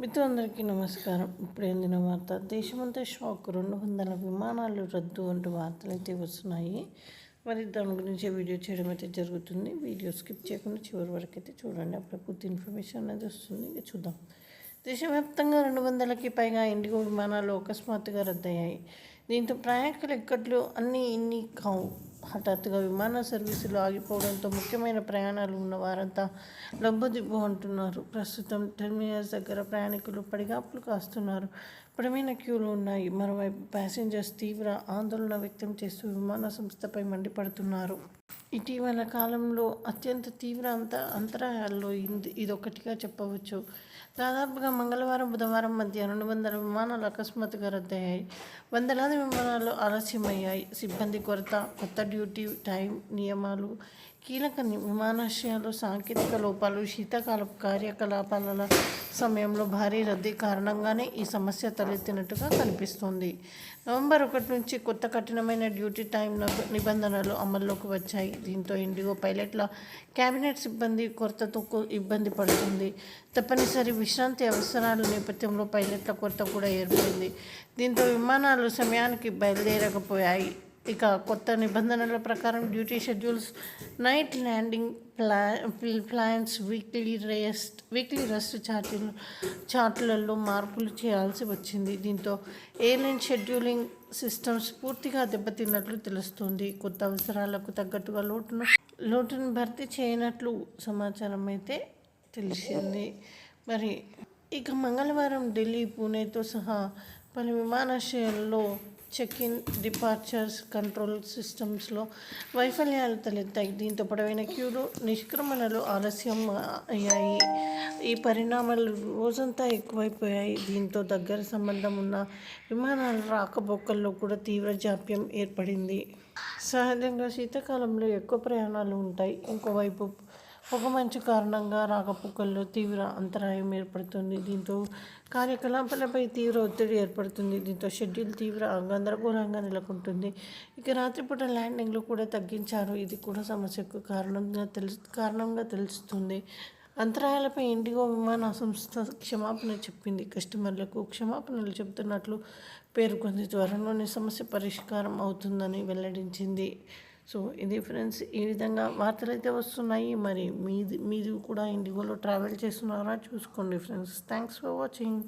మిత్రులందరికీ నమస్కారం. ఇప్పుడు అందిన వార్త. దేశమంతా షాక్. రెండు వందల విమానాలు రద్దు వంటి వార్తలు అయితే వస్తున్నాయి. మరి దాని గురించి వీడియో చేయడం అయితే జరుగుతుంది. వీడియో స్కిప్ చేయకుండా చివరి వరకు అయితే చూడండి. అప్పుడు పూర్తి ఇన్ఫర్మేషన్ అనేది వస్తుంది. ఇక చూద్దాం. దేశవ్యాప్తంగా రెండు వందలకి పైగా ఇండిగో విమానాలు అకస్మాత్తుగా రద్దయ్యాయి. దీంతో ప్రయాణికుల ఎక్కట్లు అన్నీ ఇన్ని కావు. హఠాత్తుగా విమాన సర్వీసులు ఆగిపోవడంతో ముఖ్యమైన ప్రయాణాలు ఉన్న వారంతా లబ్బదిబ్బు అంటున్నారు. ప్రస్తుతం టెర్మినల్స్ దగ్గర ప్రయాణికులు పడిగాపులు కాస్తున్నారు. పడమైన క్యూలు ఉన్నాయి. మరోవైపు ప్యాసింజర్స్ తీవ్ర ఆందోళన వ్యక్తం చేస్తూ విమాన సంస్థపై మండిపడుతున్నారు. ఇటీవల కాలంలో అత్యంత తీవ్ర అంత అంతరాయాల్లో ఇది ఇదొకటిగా చెప్పవచ్చు. దాదాపుగా మంగళవారం బుధవారం మధ్య రెండు వందల విమానాలు అకస్మాత్తుగా రద్దయ్యాయి. వందలాది విమానాలు ఆలస్యమయ్యాయి. సిబ్బంది కొరత కొత్త డ్యూటీ టైం నియమాలు కీలక విమానాశ్రయాలు సాంకేతిక లోపాలు శీతాకాలపు కార్యకలాపాల సమయంలో భారీ రద్దీ కారణంగానే ఈ సమస్య తలెత్తినట్టుగా కనిపిస్తుంది. నవంబర్ ఒకటి నుంచి కొత్త కఠినమైన డ్యూటీ టైం నిబంధనలు అమల్లోకి వచ్చాయి. దీంతో ఇండిగో పైలట్ల క్యాబినెట్ సిబ్బంది కొరతతో ఇబ్బంది పడుతుంది. తప్పనిసరి విశ్రాంతి అవసరాల నేపథ్యంలో పైలట్ల కొరత కూడా ఏర్పడింది. దీంతో విమానాలు సమయానికి బయలుదేరకపోయాయి. ఇక కొత్త నిబంధనల ప్రకారం డ్యూటీ షెడ్యూల్స్ నైట్ ల్యాండింగ్ ప్లా plans weekly rest weekly rest చార్టీలు చార్ట్లలో మార్పులు చేయాల్సి వచ్చింది. దీంతో ఎయిర్లైన్ షెడ్యూలింగ్ సిస్టమ్స్ పూర్తిగా దెబ్బతిన్నట్లు తెలుస్తుంది. కొత్త అవసరాలకు తగ్గట్టుగా లోటును లోటును భర్తీ చేయనట్లు సమాచారం అయితే తెలిసింది. మరి ఇక మంగళవారం ఢిల్లీ పూణేతో సహా పలు విమానాశ్రయాల్లో చెక్ ఇన్ డిపార్చర్స్ కంట్రోల్ సిస్టమ్స్లో వైఫల్యాలు తలెత్తాయి. దీంతో పొడవైన క్యూలు నిష్క్రమణలు ఆలస్యం అయ్యాయి. ఈ పరిణామాలు రోజంతా ఎక్కువైపోయాయి. దీంతో దగ్గర సంబంధం ఉన్న విమానాల రాకపోకల్లో కూడా తీవ్ర జాప్యం ఏర్పడింది. సహజంగా శీతాకాలంలో ఎక్కువ ప్రయాణాలు ఉంటాయి. ఇంకోవైపు మంచు కారణంగా రాకపోకల్లో తీవ్ర అంతరాయం ఏర్పడుతుంది. దీంతో కార్యకలాపాలపై తీవ్ర ఒత్తిడి ఏర్పడుతుంది. దీంతో షెడ్యూల్ తీవ్ర గందరగోళంగా నెలకొంటుంది. ఇక రాత్రిపూట ల్యాండింగ్లు కూడా తగ్గించారు. ఇది కూడా సమస్యకు కారణంగా తెలుసు కారణంగా తెలుస్తుంది. అంతరాయాలపై ఇండిగో విమాన సంస్థ క్షమాపణ చెప్పింది. కస్టమర్లకు క్షమాపణలు చెబుతున్నట్లు పేర్కొంది. త్వరలోనే సమస్య పరిష్కారం అవుతుందని వెల్లడించింది. సో ఇది ఫ్రెండ్స్ ఈ విధంగా వార్తలు అయితే వస్తున్నాయి. మరి మీది మీరు కూడా ఇండిగోలో ట్రావెల్ చేస్తున్నారా? చూసుకోండి ఫ్రెండ్స్. Thanks for watching